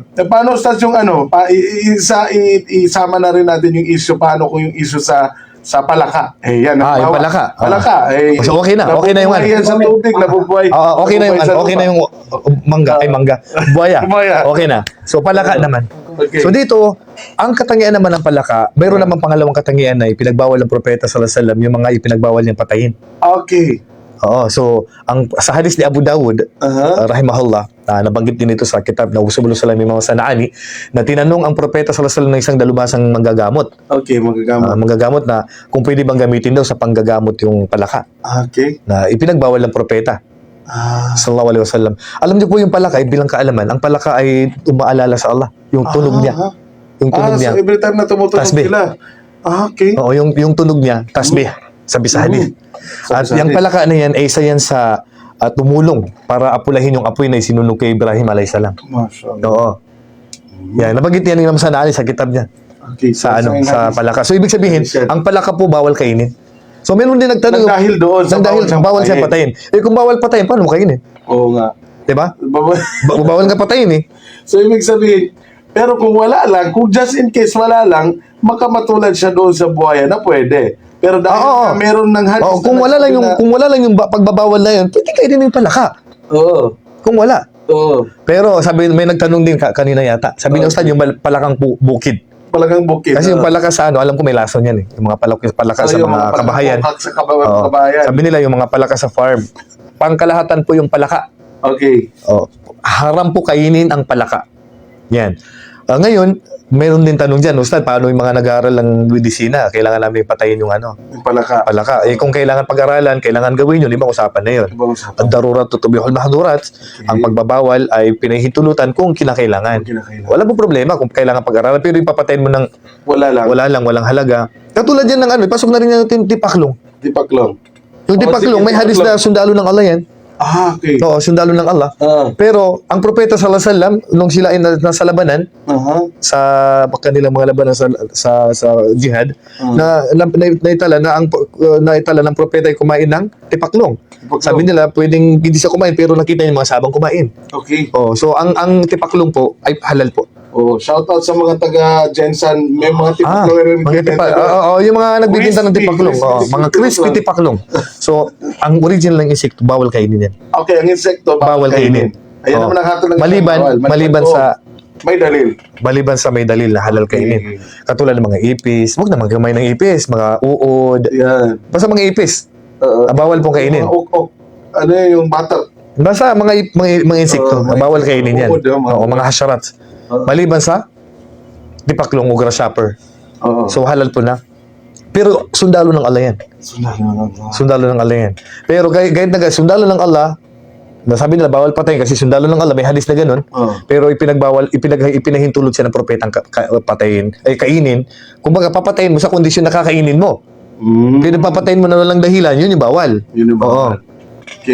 eh, paano Ustad yung ano, pa, isa, i- isama na rin natin yung issue, paano kung yung issue sa sa palaka. Eh, yan. Ah, yung halimbawa, palaka. Ah. Palaka. Eh, So, okay na, okay na yung ano. yan sa tubig, nabubuhay. Oo, okay na yung ano, okay na yung uh, mangga, ay mangga. Buhaya. Buhaya. Okay na. So palaka naman. Okay. So dito, ang katangian naman ng palaka, mayroon naman pangalawang katangian na ipinagbawal ng propeta sallallahu alaihi wasallam yung mga ipinagbawal niyang patayin. Okay. Oo, so ang sa hadis ni Abu Dawud, Aha. uh, rahimahullah, ah, nabanggit din ito sa kitab na Usubul Salam yung mga sanaani, na tinanong ang propeta sallallahu alaihi wasallam ng isang dalubhasang manggagamot. Okay, magagamot. Ah, manggagamot na kung pwede bang gamitin daw sa panggagamot yung palaka okay. na ipinagbawal ng propeta Ah. sallallahu alaihi wasallam. Alam niyo po yung palaka ay bilang kaalaman, ang palaka ay umaalala sa Allah, yung tunog niya, Ah, yung tunog ah, niya. so every time na tumutunog Tasbih. sila. Ah, okay. Oo, yung yung tunog niya, tasbih, sabi sa hadith. Sabi At yung palaka na yan ay isa yan sa ah, tumulong para apulahin yung apoy na isinunog kay Ibrahim alayhisalam. Masya Allah. Oo. Yan, nabanggit yan ng sa naali sa kitab niya Okay, sa ano, sa palaka. So ibig sabihin, ang palaka po bawal kainin. So meron din nagtanong, dahil doon sa dahil bawal bawal, siya patayin. Eh kung bawal patayin, paano mo kainin? Oo nga. 'Di ba? Baba- Ba- bawal nga patayin eh. so, ibig sabihin, pero kung wala lang, kung just in case wala lang, makamatulad siya doon sa buhaya na pwede. Pero dahil Oo. na meron ng hadis Oh, kung na wala lang yung na- kung wala lang yung ba- pagbabawal na yun, pwede kainin yung palaka. Oo. Kung wala. Oo. Pero sabi may nagtanong din ka, kanina yata. Sabi niya Ustad yung bal- palakang bu- bukid. Palagang bukid. Kasi yung Oo. palaka sa ano, alam ko may lason yan eh. Yung mga palaka, palaka So, sa yung mga palaka- kabahayan. Sa kaba- Oo. kabahayan. Sabi nila yung mga palaka sa farm. Pangkalahatan po yung palaka. Okay. Oh, haram po kainin ang palaka. Yan. Ah, ngayon, meron din tanong dyan, Ustad, paano yung mga nag-aaral ng medisina? Kailangan namin patayin yung ano, Yung palaka. palaka. Eh kung kailangan pag-aralan, kailangan gawin yun, ibang usapan na yun. Ibang usapan. Ang darurat tutubihul mahdurat, ang pagbabawal ay pinahintulutan kung kinakailangan. Kung kinakailangan. Wala po problema kung kailangan pag-aralan, pero ipapatayin mo ng Wala lang. wala lang, walang halaga. Katulad yan ng ano, pasok na rin natin tipaklong. Di paklong. Yung Oh, tipaklong, may hadis na tipaklong. sundalo ng Allah yan. Ah, okay. Oo, sundalo ng Allah. Ah. Pero ang propeta sallallahu alaihi wasallam nung sila ay na- nasa labanan Aha. sa kanilang mga labanan sa sa, sa jihad Mm. na, na naitala na ang uh, naitala ng propeta ay kumain ng tipaklong. Tipaklong. Sabi nila pwedeng hindi siya kumain pero nakita niya yung mga sabang kumain. Okay. Oh, so ang ang tipaklong po ay halal po. Oh, shout out sa mga taga Jensen. May mga Ah, tipaklong rin mga tipa, oo, oo, yung mga nagbibinta ng tipaklong, crispy, crispy mga crispy tipaklong. So, ang original ng insekto bawal kainin yan. Okay, ang insekto Bawal kainin. Ayan Oh. naman ang hatol ng Maliban, bawal. maliban Oo. sa may dalil. maliban sa may dalil na halal kainin. Katulad ng mga ipis, huwag naman gamay ng ipis, mga uod, Yan. basta mga ipis, ah, bawal pong kainin. Mga ok-ok. Ano yung butter? Basta mga mga, mga insekto, ah, mga bawal kainin yan. Uod, ah, mga- Oo, mga hasharats. Oo. Maliban sa tipaklong o grasshopper. Oo. So halal po na. Pero sundalo ng Allah yan. Sundan na lang. Sundalo ng Allah yan. Pero kahit, kahit na sundalo ng Allah, nasabi nila bawal patayin kasi sundalo ng Allah, may hadis na ganun. Oo. Pero ipinagbawal, ipinag, ipinahintulot siya ng propetang ka, ka- patayin, ay kainin. Kumbaga papatayin mo sa kondisyon na kakainin mo. Mm. Pinapapatayin mo na walang dahilan, yun yung bawal. Yun yung Oo. bawal. Okay.